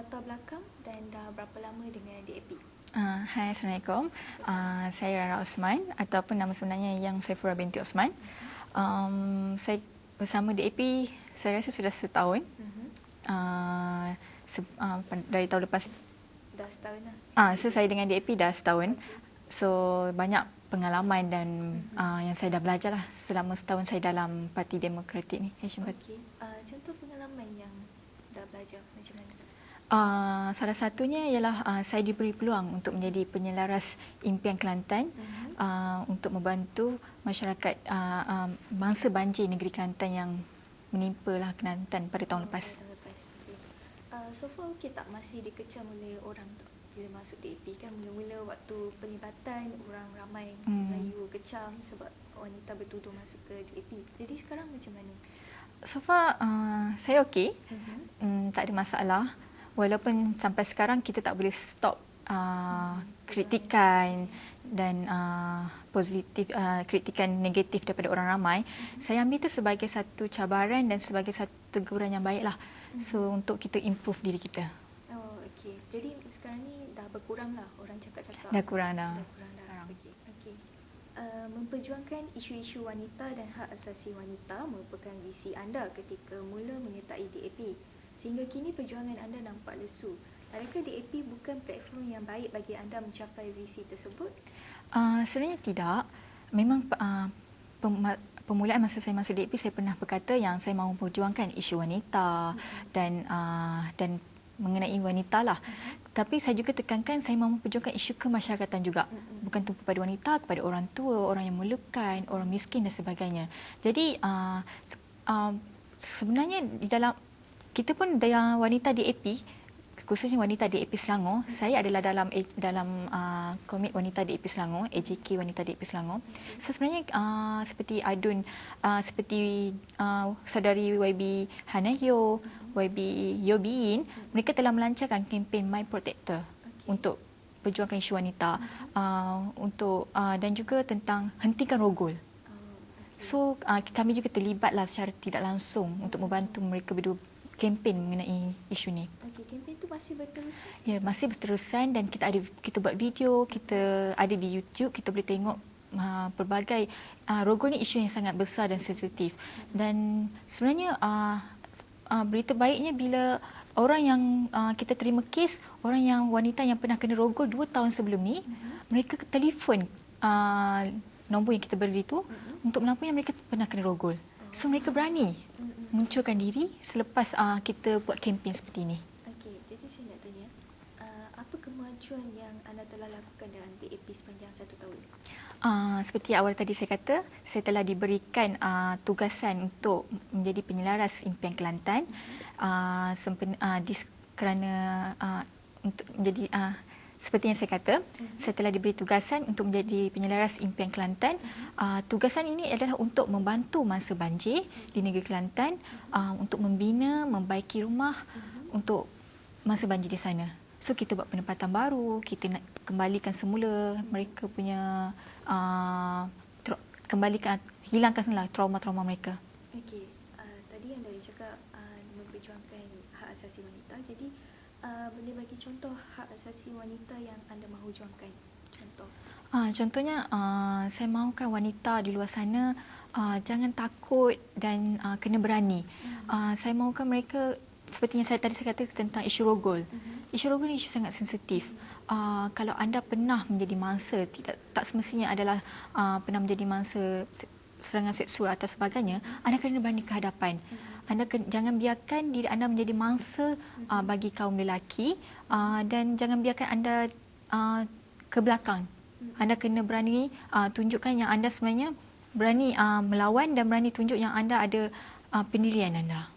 latar belakang dan dah berapa lama dengan DAP? Uh, hai, Assalamualaikum. Uh, saya Rara Osman ataupun nama sebenarnya Yang Saifura binti Osman. Um, saya bersama DAP saya rasa sudah setahun. Uh-huh. Uh, se- uh, dari tahun lepas. Dah setahun lah. Ah, uh, so saya dengan DAP dah setahun. So banyak pengalaman dan uh, yang saya dah belajar lah selama setahun saya dalam Parti Demokratik ni, Asian Party. Okey. Uh, contoh pengalaman yang dah belajar macam mana? Uh, salah satunya ialah uh, saya diberi peluang untuk menjadi penyelaras impian Kelantan Mhm. uh, untuk membantu masyarakat uh, uh, mangsa banjir negeri Kelantan yang menimpa lah Kelantan pada tahun lepas. Tahun lepas. Okay. Uh, so far okey tak masih dikecam oleh orang tak? Bila masuk DAP kan mula-mula waktu pelibatan orang ramai Hmm. Melayu kecam sebab wanita bertuduh masuk ke DAP. Jadi sekarang macam mana? So far uh, saya okey, Mhm. um, tak ada masalah. Walaupun sampai sekarang kita tak boleh stop uh, kritikan dan uh, positif uh, kritikan negatif daripada orang ramai. Saya ambil itu sebagai satu cabaran dan sebagai satu teguran yang baik lah. So untuk kita improve diri kita. Oh, okey. Jadi sekarang ni dah berkurang lah orang cakap-cakap. Dah kurang dah. Dah kurang dah. Okey. Okey. Uh, memperjuangkan isu-isu wanita dan hak asasi wanita merupakan visi anda ketika mula menyertai DAP. Sehingga kini perjuangan anda nampak lesu. Adakah DAP bukan platform yang baik bagi anda mencapai visi tersebut? Uh, sebenarnya tidak. Memang uh, pem- permulaan masa saya masuk DAP saya pernah berkata yang saya mahu perjuangkan isu wanita dan uh, dan mengenai wanita lah. Tapi saya juga tekankan saya mahu perjuangkan isu kemasyarakatan juga. Mm-mm. Bukan tumpu pada wanita, kepada orang tua, orang yang memerlukan, orang miskin dan sebagainya. Jadi uh, uh, sebenarnya di dalam kita pun yang wanita DAP khususnya wanita DAP Selangor, saya adalah dalam dalam uh, komit wanita DAP Selangor, AJK wanita DAP Selangor. So sebenarnya uh, seperti Adun, uh, seperti uh, saudari YB Hanayo, YB Yobin, mereka telah melancarkan kempen My Protector Okey. untuk perjuangkan isu wanita uh, untuk uh, dan juga tentang hentikan rogol. Oh. So uh, kami juga terlibatlah secara tidak langsung untuk membantu mereka berdua kempen mengenai isu ni. Okey, kempen tu masih berterusan? Ya, masih berterusan dan kita ada kita buat video, kita ada di YouTube, kita boleh tengok uh, pelbagai uh, rogol ni isu yang sangat besar dan sensitif. Dan sebenarnya uh, uh, berita baiknya bila orang yang uh, kita terima kes, orang yang wanita yang pernah kena rogol dua tahun sebelum ni, mereka telefon uh, nombor yang kita beri itu untuk melampau yang mereka pernah kena rogol. So mereka berani munculkan diri selepas uh, kita buat kempen seperti ini. Okey, jadi saya nak tanya, uh, apa kemajuan yang anda telah lakukan dalam DAP sepanjang satu tahun? Uh, seperti awal tadi saya kata, saya telah diberikan uh, tugasan untuk menjadi penyelaras impian Kelantan uh, sempen, uh, dis, kerana uh, untuk menjadi uh, seperti yang saya kata, saya telah diberi tugasan untuk menjadi penyelaras impian Kelantan. Uh, tugasan ini adalah untuk membantu mangsa banjir di negeri Kelantan uh, untuk membina, membaiki rumah untuk mangsa banjir di sana. So kita buat penempatan baru, kita nak kembalikan semula mereka punya uh, tra- kembalikan hilangkanlah trauma-trauma mereka. Okey, uh, tadi yang dari cakap uh, memperjuangkan hak asasi wanita. Jadi uh, boleh bagi contoh hak asasi wanita yang anda mahu juangkan? Contoh. Ah, contohnya uh, saya mahukan wanita di luar sana uh, jangan takut dan uh, kena berani. Uh, saya mahukan mereka seperti yang saya tadi saya kata tentang isu rogol. Isu rogol ni isu sangat sensitif. Uh, kalau anda pernah menjadi mangsa tidak tak semestinya adalah uh, pernah menjadi mangsa se- serangan seksual atau sebagainya, anda kena berani ke hadapan. Anda ke, jangan biarkan diri anda menjadi mangsa uh, bagi kaum lelaki uh, dan jangan biarkan anda uh, ke belakang. Anda kena berani uh, tunjukkan yang anda sebenarnya berani uh, melawan dan berani tunjuk yang anda ada uh, pendirian anda.